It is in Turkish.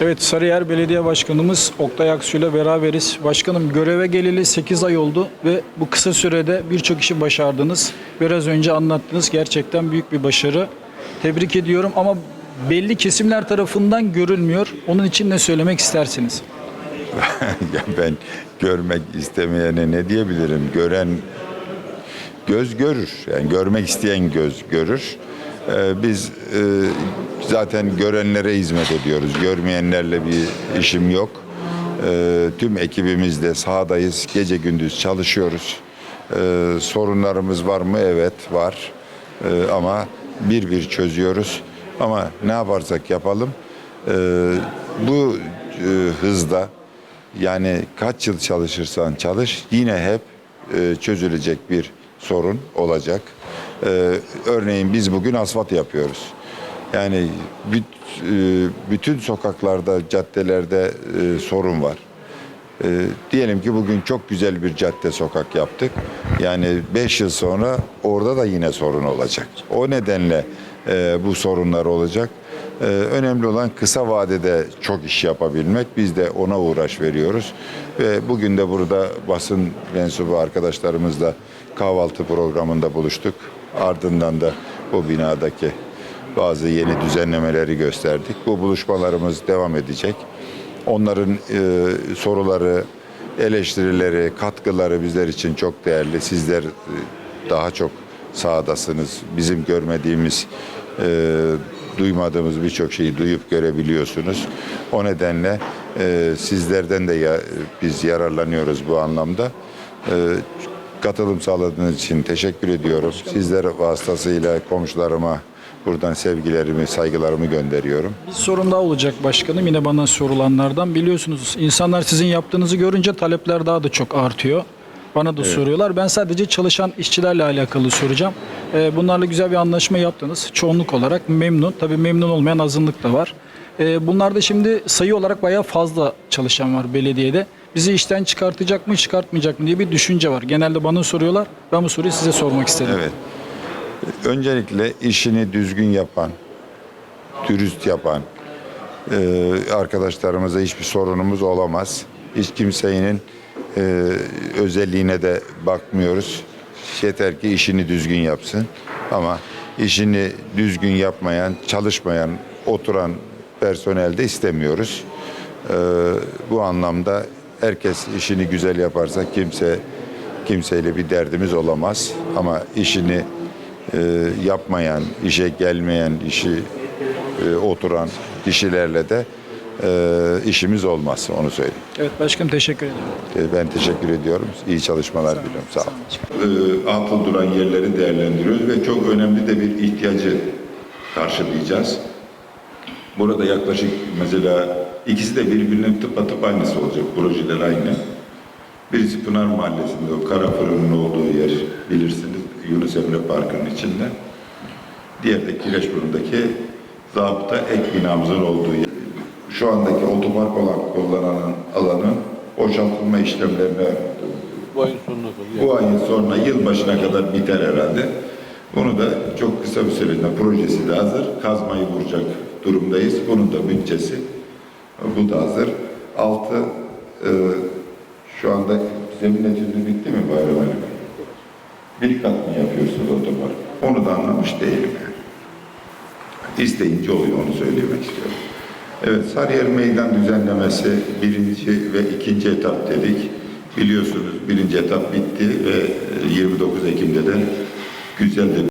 Evet Sarıyer Belediye Başkanımız Oktay Aksu ile beraberiz. Başkanım göreve geleli 8 ay oldu ve bu kısa sürede birçok işi başardınız. Biraz önce anlattınız gerçekten büyük bir başarı. Tebrik ediyorum ama belli kesimler tarafından görülmüyor. Onun için ne söylemek istersiniz? Ben görmek istemeyene ne diyebilirim? Gören göz görür. Yani görmek isteyen göz görür. Ee, biz e, zaten görenlere hizmet ediyoruz. Görmeyenlerle bir işim yok. Ee, tüm ekibimizle sahadayız. Gece gündüz çalışıyoruz. Ee, sorunlarımız var mı? Evet var. Ee, ama bir bir çözüyoruz. Ama ne yaparsak yapalım e, bu e, hızda yani kaç yıl çalışırsan çalış yine hep çözülecek bir sorun olacak. E, örneğin biz bugün asfalt yapıyoruz. Yani büt- e, bütün sokaklarda, caddelerde e, sorun var. E, diyelim ki bugün çok güzel bir cadde sokak yaptık. Yani 5 yıl sonra orada da yine sorun olacak. O nedenle e, bu sorunlar olacak. E, önemli olan kısa vadede çok iş yapabilmek. Biz de ona uğraş veriyoruz. Ve bugün de burada basın mensubu arkadaşlarımızla kahvaltı programında buluştuk. Ardından da bu binadaki bazı yeni düzenlemeleri gösterdik. Bu buluşmalarımız devam edecek. Onların e, soruları, eleştirileri, katkıları bizler için çok değerli. Sizler e, daha çok sahadasınız. Bizim görmediğimiz, e, duymadığımız birçok şeyi duyup görebiliyorsunuz. O nedenle e, sizlerden de ya, biz yararlanıyoruz bu anlamda. E, katılım sağladığınız için teşekkür ediyorum. Sizler vasıtasıyla komşularıma buradan sevgilerimi, saygılarımı gönderiyorum. Bir sorun daha olacak başkanım yine bana sorulanlardan. Biliyorsunuz insanlar sizin yaptığınızı görünce talepler daha da çok artıyor. Bana da soruyorlar. Ben sadece çalışan işçilerle alakalı soracağım. Ee, bunlarla güzel bir anlaşma yaptınız. Çoğunluk olarak memnun. Tabii memnun olmayan azınlık da var. Ee, bunlarda şimdi sayı olarak bayağı fazla çalışan var belediyede. Bizi işten çıkartacak mı, çıkartmayacak mı diye bir düşünce var. Genelde bana soruyorlar. Ben bu soruyu size sormak istedim. Evet. Öncelikle işini düzgün yapan, dürüst yapan e, arkadaşlarımıza hiçbir sorunumuz olamaz. Hiç kimsenin e, özelliğine de bakmıyoruz. Yeter ki işini düzgün yapsın. Ama işini düzgün yapmayan, çalışmayan, oturan personel de istemiyoruz. E, bu anlamda herkes işini güzel yaparsa kimse kimseyle bir derdimiz olamaz. Ama işini e, yapmayan, işe gelmeyen, işi e, oturan kişilerle de e, işimiz olmaz. Onu söyleyeyim. Evet başkanım teşekkür ederim. E, ben teşekkür ediyorum. İyi çalışmalar diliyorum. Sağ olun. E, atıl duran yerleri değerlendiriyoruz ve çok önemli de bir ihtiyacı karşılayacağız. Burada yaklaşık mesela ikisi de birbirine tıpatıp aynısı olacak. Projeler aynı. Birisi Pınar Mahallesi'nde o kara fırının olduğu yer bilirsiniz Yunus Emre Parkı'nın içinde. Diğeri de Kireçburnu'ndaki zabıta ek binamızın olduğu yer. Şu andaki otopark olan kullanan alanın boşaltılma işlemlerine Bu ayın sonuna kadar. bu ayın sonuna yılbaşına kadar biter herhalde. Bunu da çok kısa bir sürede projesi de hazır. Kazmayı vuracak durumdayız. Bunun da bütçesi bu da hazır. Altı e, şu anda zemin etüdü bitti mi Bayram Ali Bey? Bir kat mı yapıyorsunuz otopark? Onu da anlamış değilim yani. İsteyince oluyor onu söylemek istiyorum. Evet Sarıyer Meydan düzenlemesi birinci ve ikinci etap dedik. Biliyorsunuz birinci etap bitti ve 29 Ekim'de de güzel de